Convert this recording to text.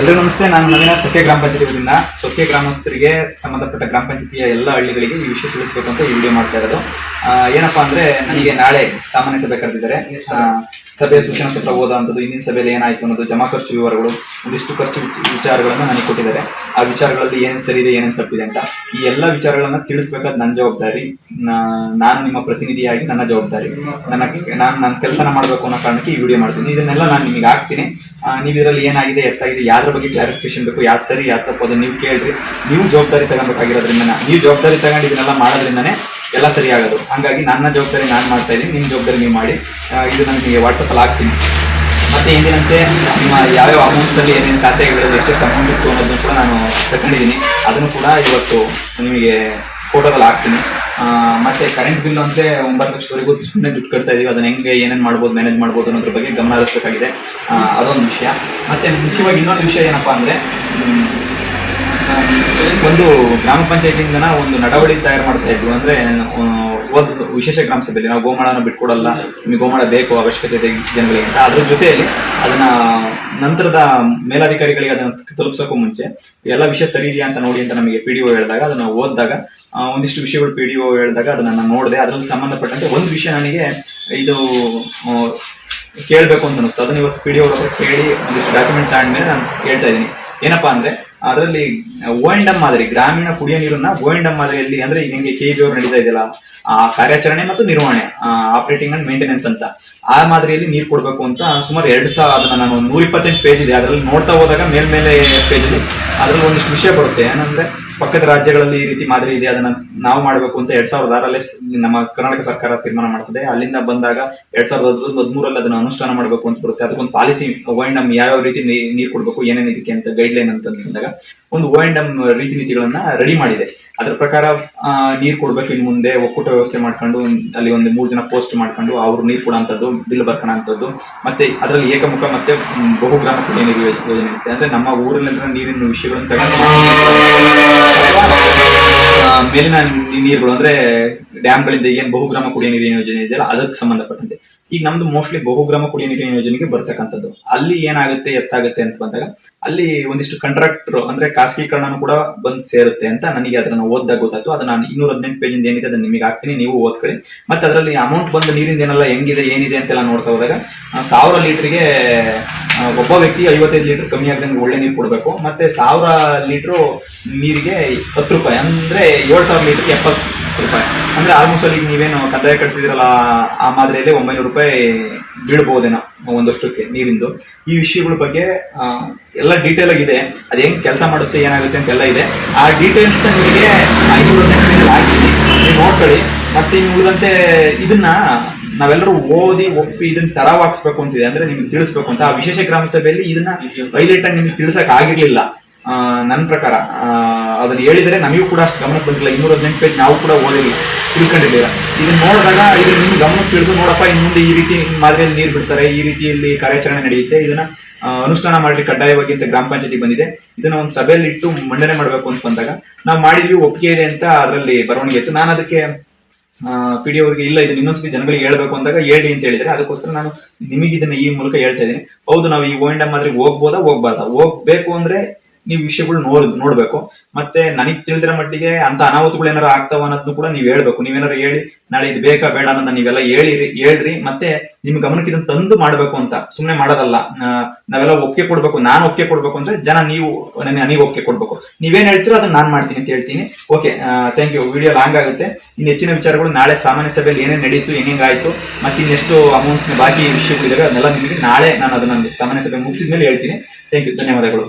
ಎಲ್ಲರಿಗೂ ನಮಸ್ತೆ, ನಾನು ನವೀನ ಸೊಕ್ಕೆ ಗ್ರಾಮ ಪಂಚಾಯತಿ ವತಿಯಿಂದ. ಸೊಕ್ಕೆ ಗ್ರಾಮಸ್ಥರಿಗೆ ಸಂಬಂಧಪಟ್ಟ ಗ್ರಾಮ ಪಂಚಾಯತಿಯ ಎಲ್ಲ ಹಳ್ಳಿಗಳಿಗೆ ಈ ವಿಷಯ ತಿಳಿಸ್ಬೇಕು ಅಂತ ಈ ವಿಡಿಯೋ ಮಾಡ್ತಾ ಇರೋದು. ಏನಪ್ಪಾ ಅಂದ್ರೆ, ನನಗೆ ನಾಳೆ ಸಾಮಾನ್ಯ ಸಭೆ ಕರೆದಿದ್ದಾರೆ. ಸಭೆ ಸೂಚನಾ ಪತ್ರ ಓದುವಂಥದ್ದು ಇಂದಿನ ಸಭೆಯಲ್ಲಿ ಏನಾಯಿತು ಅನ್ನೋದು, ಜಮಾ ಖರ್ಚು ವಿವರಗಳು, ಒಂದಿಷ್ಟು ಖರ್ಚು ವಿಚ- ವಿಚಾರಗಳನ್ನು ನನಗೆ ಕೊಟ್ಟಿದ್ದಾರೆ. ಆ ವಿಚಾರಗಳಲ್ಲಿ ಏನೇನು ಸರಿ ಇದೆ, ಏನೇನು ತಪ್ಪಿದೆ ಅಂತ ಈ ಎಲ್ಲ ವಿಚಾರಗಳನ್ನು ತಿಳಿಸ್ಬೇಕಾದ ನನ್ನ ಜವಾಬ್ದಾರಿ ನಾನು ನಿಮ್ಮ ಪ್ರತಿನಿಧಿಯಾಗಿ ನನ್ನ ಜವಾಬ್ದಾರಿ. ನನ್ನ ನಾನು ನನ್ನ ಕೆಲಸನ ಮಾಡಬೇಕು ಅನ್ನೋ ಕಾರಣಕ್ಕೆ ಈ ವಿಡಿಯೋ ಮಾಡ್ತೀನಿ. ಇದನ್ನೆಲ್ಲ ನಾನು ನಿಮಗೆ ಹಾಕ್ತೀನಿ. ನೀವು ಇದರಲ್ಲಿ ಏನಾಗಿದೆ, ಎತ್ತಾಗಿದೆ ಯಾರ ಬಗ್ಗೆ ಕ್ಲಾರಿಫಿಕೇಶನ್ ಬೇಕು ಯಾವ್ದು ಸರಿ ಯಾವ್ದು ತಪ್ಪು ಅದನ್ನು ನೀವು ಕೇಳ್ರಿ. ನೀವು ಜವಾಬ್ದಾರಿ ತಗೊಬೇಕಾಗಿರೋದ್ರಿಂದ ನೀವು ಜವಾಬ್ದಾರಿ ತಗೊಂಡು ಇದನ್ನೆಲ್ಲ ಮಾಡೋದ್ರಿಂದನೇ ಎಲ್ಲ ಸರಿ ಆಗೋದು ಹಂಗಾಗಿ ನನ್ನ ಜವಾಬ್ದಾರಿ ನಾನು ಮಾಡ್ತಾ ಇದ್ದೀನಿ. ನಿಮ್ಮ ಜವಾಬ್ದಾರಿ ನೀವು ಮಾಡಿ. ಇದು ನಾನು ನಿಮಗೆ ವಾಟ್ಸಪ್ಪಲ್ಲಿ ಹಾಕ್ತೀನಿ. ಮತ್ತು ಎಂದಿನಂತೆ ನಿಮ್ಮ ಯಾವ್ಯಾವ ಅಮೌಂಟ್ಸಲ್ಲಿ ಏನೇನು ಖಾತೆಗಳಲ್ಲಿ ಎಷ್ಟು ಅಮೌಂಟ್ ಇತ್ತು ಅನ್ನೋದನ್ನು ಕೂಡ ನಾನು ತಗೊಂಡಿದ್ದೀನಿ ಅದನ್ನು ಕೂಡ ಇವತ್ತು ನಿಮಗೆ ಫೋಟೋದಲ್ಲಿ ಹಾಕ್ತೀನಿ. ಮತ್ತು ಕರೆಂಟ್ ಬಿಲ್ ಅಂತೆ ಒಂಬತ್ತು ಲಕ್ಷವರೆಗೂ ಸುಮ್ಮನೆ ದುಡ್ಡು ಕಟ್ತಾ ಇದೀವಿ. ಅದನ್ನ ಹೆಂಗೆ, ಏನೇನು ಮಾಡ್ಬೋದು ಮ್ಯಾನೇಜ್ ಮಾಡ್ಬೋದು ಅನ್ನೋದ್ರ ಬಗ್ಗೆ ಗಮನ ಹರಿಸಬೇಕಾಗಿದೆ. ಅದೊಂದು ವಿಷಯ. ಮತ್ತು ಮುಖ್ಯವಾಗಿ ಇನ್ನೊಂದು ವಿಷಯ ಏನಪ್ಪ ಅಂದ್ರೆ ಒಂದು ಗ್ರಾಮ ಪಂಚಾಯತಿಯಿಂದ ಒಂದು ನಡವಳಿ ತಯಾರು ಮಾಡ್ತಾ ಇದ್ವಿ. ಅಂದ್ರೆ ವಿಶೇಷ ಗ್ರಾಮ ಸಭೆಯಲ್ಲಿ ನಾವು ಗೋಮಾಳನ ಬಿಟ್ಕೊಡಲ್ಲ, ನಿಮಗೆ ಗೋಮಾಳ ಬೇಕು, ಅವಶ್ಯಕತೆ ಇದೆ ಜನಗಳಿಗೆ ಅಂತ. ಅದ್ರ ಜೊತೆಯಲ್ಲಿ ಅದನ್ನ ನಂತರದ ಮೇಲಾಧಿಕಾರಿಗಳಿಗೆ ಅದನ್ನ ತಲುಪಿಸೋಕ್ಕೂ ಮುಂಚೆ, ಎಲ್ಲ ವಿಷಯ ಸರಿ ಇದೆಯಾ ಅಂತ ನೋಡಿ ಅಂತ ನಮಗೆ ಪಿ ಡಿ ಹೇಳಿದಾಗ, ಅದನ್ನ ಓದಿದಾಗ ಒಂದಿಷ್ಟು ವಿಷಯಗಳು ಪಿ ಡಿ ಒ ಹೇಳಿದಾಗ ಅದನ್ನ ನಾನು ನೋಡಿದೆ. ಅದ್ರಲ್ಲಿ ಸಂಬಂಧಪಟ್ಟಂತೆ ಒಂದು ವಿಷಯ ನನಗೆ ಇದು ಕೇಳಬೇಕು ಅಂತ ಅನಿಸ್ತು ಅದನ್ನ ಇವತ್ತು ಪಿ ಡಿ ಒ ಕೇಳಿ ಒಂದಿಷ್ಟು ಡಾಕ್ಯುಮೆಂಟ್ ಮೇಲೆ ನಾನು ಹೇಳ್ತಾ ಇದ್ದೀನಿ. ಏನಪ್ಪಾ ಅಂದ್ರೆ ಅದರಲ್ಲಿ ಓ ಮಾದರಿ, ಗ್ರಾಮೀಣ ಕುಡಿಯ ನೀರನ್ನ ಓ ಮಾದರಿಯಲ್ಲಿ ಅಂದ್ರೆ ಈಗ ಹೆಂಗೆ ಕೆ ಅವರು ನಡೀತಾ ಇದೆಯಲ್ಲ, ಆ ಕಾರ್ಯಾಚರಣೆ ಮತ್ತು ನಿರ್ವಹಣೆ ಆಪರೇಟಿಂಗ್ ಅಂಡ್ ಮೇಂಟೆನೆನ್ಸ್ ಅಂತ. ಆ ಮಾದರಿಯಲ್ಲಿ ನೀರು ಕೊಡಬೇಕು ಅಂತ ಸುಮಾರು ಎರಡು ಸಾವಿರ ಅದನ್ನ ನಾನು ನೂರ ಇಪ್ಪತ್ತೆಂಟು ಪೇಜ್ ಇದೆ. ಅದರಲ್ಲಿ ನೋಡ್ತಾ ಹೋದಾಗ ಮೇಲ್ಮೇಲೆ ಪೇಜ್ ಅದರಲ್ಲಿ ಅದ್ರಲ್ಲಿ ಒಂದಿಷ್ಟು ವಿಷಯ ಬರುತ್ತೆ. ಏನಂದ್ರೆ ಪಕ್ಕದ ರಾಜ್ಯಗಳಲ್ಲಿ ಈ ರೀತಿ ಮಾದರಿ ಇದೆ, ಅದನ್ನ ನಾವು ಮಾಡಬೇಕು ಅಂತ ಎರಡ್ ಸಾವಿರದ ಆರಲ್ಲೇ ನಮ್ಮ ಕರ್ನಾಟಕ ಸರ್ಕಾರ ತೀರ್ಮಾನ ಮಾಡ್ತದೆ. ಅಲ್ಲಿಂದ ಬಂದಾಗ ಎರಡ್ ಸಾವಿರದ ಹದಿಮೂರಲ್ಲಿ ಅದನ್ನ ಅನುಷ್ಠಾನ ಮಾಡಬೇಕು ಅಂತ ಬರುತ್ತೆ. ಅದಕ್ಕೊಂದು ಪಾಲಿಸಿ ಎಂಡ್ ಎಂ ಯಾವ್ಯಾವ ರೀತಿ ನೀರು ಕೊಡಬೇಕು, ಏನೇನು ಅಂತ ಗೈಡ್ ಲೈನ್ ಅಂತ ಬಂದಾಗ ಒಂದು ಓ ಎಂಡ್ ಎಂ ರೀತಿ ನೀತಿಗಳನ್ನ ರೆಡಿ ಮಾಡಿದೆ. ಅದ್ರ ಪ್ರಕಾರ ನೀರು ಕೊಡ್ಬೇಕು ಇನ್ ಮುಂದೆ, ಒಕ್ಕೂಟ ವ್ಯವಸ್ಥೆ ಮಾಡ್ಕೊಂಡು, ಅಲ್ಲಿ ಒಂದು ಮೂರು ಜನ ಪೋಸ್ಟ್ ಮಾಡ್ಕೊಂಡು, ಅವ್ರು ನೀರ್ ಕೊಡೋಂಥದ್ದು, ಬಿಲ್ ಬರ್ಕೊಳ್ಳೋಂಥದ್ದು ಮತ್ತೆ ಅದರಲ್ಲಿ ಏಕಮುಖ ಮತ್ತೆ ಬಹುಗ್ರಾಮ ಕುಡಿಯೋ ಯೋಜನೆ ಇರುತ್ತೆ. ಅಂದ್ರೆ ನಮ್ಮ ಊರಲ್ಲಿ ನೀರಿನ ವಿಷಯಗಳನ್ನು ತಗೊಂಡು ಮೇಲಿನ ನೀರುಗಳು, ಅಂದ್ರೆ ಡ್ಯಾಮ್ಗಳಿಂದ ಏನ್ ಬಹುಗ್ರಾಮ ಕುಡಿಯ ನೀರಿನ ಯೋಜನೆ ಇದೆಯಲ್ಲ, ಅದಕ್ಕೆ ಸಂಬಂಧಪಟ್ಟಂತೆ. ಈಗ ನಮ್ದು ಮೋಸ್ಟ್ಲಿ ಬಹುಗ್ರಾಮ ಕುಡಿಯ ನೀರಿನ ಯೋಜನೆಗೆ ಬರ್ತಕ್ಕಂಥದ್ದು. ಅಲ್ಲಿ ಏನಾಗುತ್ತೆ, ಎತ್ತಾಗುತ್ತೆ ಅಂತ ಬಂದಾಗ, ಅಲ್ಲಿ ಒಂದಿಷ್ಟು ಕಂಟ್ರಾಕ್ಟರ್ ಅಂದ್ರೆ ಖಾಸಗೀಕರಣನೂ ಕೂಡ ಬಂದ್ ಸೇರುತ್ತೆ ಅಂತ ನನಗೆ ಅದನ್ನ ಓದ್ದಾಗ ಗೊತ್ತಾಯ್ತು. ಅದನ್ನ ನಾನು ಇನ್ನೂರ ಹದಿನೆಂಟು ಪೇಜಿಂದ ಏನಿದೆ ಅದನ್ನ ನಿಮಗೆ ಹಾಕ್ತೀನಿ, ನೀವು ಓದ್ಕೊಳ್ಳಿ. ಮತ್ತೆ ಅದರಲ್ಲಿ ಅಮೌಂಟ್ ಬಂದ ನೀರಿಂದ ಏನೆಲ್ಲ ಹೆಂಗಿದೆ, ಏನಿದೆ ಅಂತೆಲ್ಲ ನೋಡ್ತಾ ಹೋದಾಗ ಸಾವಿರ ಲೀಟರ್ಗೆ ಒಬ್ಬ ವ್ಯಕ್ತಿ ಐವತ್ತೈದು ಲೀಟರ್ ಕಮ್ಮಿ ಆಗದಂಗೆ ಒಳ್ಳೆ ನೀರು ಕೊಡಬೇಕು. ಮತ್ತೆ ಸಾವಿರ ಲೀಟ್ರು ನೀರಿಗೆ ಹತ್ತು ರೂಪಾಯಿ, ಅಂದ್ರೆ ಏಳು ಸಾವಿರ ಲೀಟರ್ಗೆ ಎಪ್ಪತ್ತು ರೂಪಾಯಿ. ಅಂದ್ರೆ ಆಲ್ಮೋಸ್ಟ್ ಅಲ್ಲಿ ನೀವೇನು ಕಂದಾಯ ಕಟ್ತಿದಿರಲ್ಲ ಆ ಮಾದರಿಯಲ್ಲಿ ಒಂಬೈನೂರು ರೂಪಾಯಿ ಬೀಳ್ಬಹುದೇನೋ ಒಂದಷ್ಟಕ್ಕೆ ವರ್ಷಕ್ಕೆ ನೀರಿಂದು. ಈ ವಿಷಯಗಳ ಬಗ್ಗೆ ಎಲ್ಲ ಡೀಟೇಲ್ ಆಗಿದೆ. ಅದು ಹೆಂಗ್ ಕೆಲಸ ಮಾಡುತ್ತೆ ಏನಾಗುತ್ತೆ ಅಂತೆಲ್ಲ ಇದೆ. ಆ ಡೀಟೇಲ್ಸ್ ನಿಮಗೆ ಐನೂರ ಹಾಕ್ತೀನಿ ನೀವು ನೋಡ್ಕೊಳ್ಳಿ. ಮತ್ತೆ ಇನ್ನು ಉಳಿದಂತೆ ಇದನ್ನ ನಾವೆಲ್ಲರೂ ಓದಿ ಒಪ್ಪಿ ಇದನ್ನ ತರವಾಗ್ಸ್ಬೇಕು ಅಂತಿದೆ ಅಂದ್ರೆ ನಿಮ್ಗೆ ತಿಳಿಸ್ಬೇಕು ಅಂತ. ಆ ವಿಶೇಷ ಗ್ರಾಮ ಸಭೆಯಲ್ಲಿ ಇದನ್ನ ಹೈಲೈಟ್ ಆಗಿ ನಿಮ್ಗೆ ತಿಳಿಸಕ್ ಆಗಿರ್ಲಿಲ್ಲ. ನನ್ನ ಪ್ರಕಾರ ಅದನ್ನ ಹೇಳಿದರೆ ನಮಗೂ ಕೂಡ ಅಷ್ಟು ಗಮನಕ್ಕೆ ಬಂದಿಲ್ಲ. ಇನ್ನೂರ ಹದಿನೆಂಟು ಪೇಜ್ ನಾವು ಕೂಡ ಓದಿಲ್ಲ, ತಿಳ್ಕೊಂಡಿದ್ದೀರ. ಇದನ್ನ ನೋಡಿದಾಗ ಇದು ನಿಮ್ಮ ಗಮನಕ್ಕೆ ತಿಳಿದು, ನೋಡಪ್ಪ, ಇನ್ನು ಮುಂದೆ ಈ ರೀತಿ ಮಾದರಿಯಲ್ಲಿ ನೀರು ಬಿಡ್ತಾರೆ, ಈ ರೀತಿಯಲ್ಲಿ ಕಾರ್ಯಾಚರಣೆ ನಡೆಯುತ್ತೆ. ಇದನ್ನ ಅನುಷ್ಠಾನ ಮಾಡಿ ಕಡ್ಡಾಯವಾಗಿ ಅಂತ ಗ್ರಾಮ ಪಂಚಾಯತಿ ಬಂದಿದೆ. ಇದನ್ನ ಒಂದು ಸಭೆಯಲ್ಲಿ ಇಟ್ಟು ಮಂಡನೆ ಮಾಡಬೇಕು ಅಂತ ಬಂದಾಗ, ನಾವು ಮಾಡಿದ್ವಿ, ಒಪ್ಪಿಗೆ ಇದೆ ಅಂತ ಅದರಲ್ಲಿ ಬರವಣಿಗೆ ಇತ್ತು. ನಾನು ಅದಕ್ಕೆ ಪಿ ಡಿ ಅವರಿಗೆ ಇಲ್ಲ ಇದು ಇನ್ನೊಂದ್ಸತಿ ಜನಗಳಿಗೆ ಹೇಳ್ಬೇಕು ಅಂದಾಗ ಹೇಳಿ ಅಂತ ಹೇಳಿದ್ರೆ ಅದಕ್ಕೋಸ್ಕರ ನಾನು ನಿಮಗೆ ಇದನ್ನ ಈ ಮೂಲಕ ಹೇಳ್ತಾ ಇದ್ದೀನಿ. ಹೌದು, ನಾವು ಈ ಓ ಎಂಡ್ ಮಾದ್ರೆ ಹೋಗ್ಬೋದಾ, ಹೋಗ್ಬಾರ್ದಾ? ಹೋಗ್ಬೇಕು ಅಂದ್ರೆ ನೀವು ವಿಷಯಗಳು ನೋಡ್, ನೋಡ್ಬೇಕು. ಮತ್ತೆ ನನಗ್ ತಿಳಿದಿರೋ ಮಟ್ಟಿಗೆ ಅಂತ ಅನಾಹುತಗಳು ಏನಾರ ಆಗ್ತಾವ ಅನ್ನೋದನ್ನು ಕೂಡ ನೀವು ಹೇಳ್ಬೇಕು. ನೀವೇನಾರು ಹೇಳಿ, ನಾಳೆ ಇದು ಬೇಕಾ ಬೇಡ ಅನ್ನೋದನ್ನ ನೀವೆಲ್ಲ ಹೇಳಿರಿ, ಹೇಳ್ರಿ. ಮತ್ತೆ ನಿಮ್ ಗಮನಕ್ಕೆ ಇದನ್ನ ತಂದು ಮಾಡ್ಬೇಕು ಅಂತ. ಸುಮ್ನೆ ಮಾಡೋದಲ್ಲ. ನಾವೆಲ್ಲ ಒಪ್ಪಿಗೆ ಕೊಡ್ಬೇಕು. ನಾನು ಒಪ್ಪಿಗೆ ಕೊಡ್ಬೇಕು ಅಂದ್ರೆ ಜನ ನೀವು ನೀವು ಒಪ್ಪಿಗೆ ಕೊಡ್ಬೇಕು. ನೀವೇನ್ ಹೇಳ್ತೀರೋ ಅದನ್ನ ನಾನ್ ಮಾಡ್ತೀನಿ ಅಂತ ಹೇಳ್ತೀನಿ. Okay thank you video long ಆಗುತ್ತೆ. ಇನ್ನು ಹೆಚ್ಚಿನ ವಿಚಾರಗಳು ನಾಳೆ ಸಾಮಾನ್ಯ ಸಭೆಯಲ್ಲಿ ಏನೇನ್ ನಡೀತು ಏನೇನಾಯ್ತು ಮತ್ತೆ ಇನ್ನೆಷ್ಟು ಅಮೌಂಟ್ ಬಾಕಿ ವಿಷಯಗಳಿದಾವೆ, ಅದನ್ನೆಲ್ಲ ನಿಮಗೆ ನಾಳೆ ನಾನು ಅದನ್ನ ಸಾಮಾನ್ಯ ಸಭೆ ಮುಗಿಸಿದ್ಮೇಲೆ ಹೇಳ್ತೀನಿ. ಥ್ಯಾಂಕ್ ಯು ಧನ್ಯವಾದಗಳು.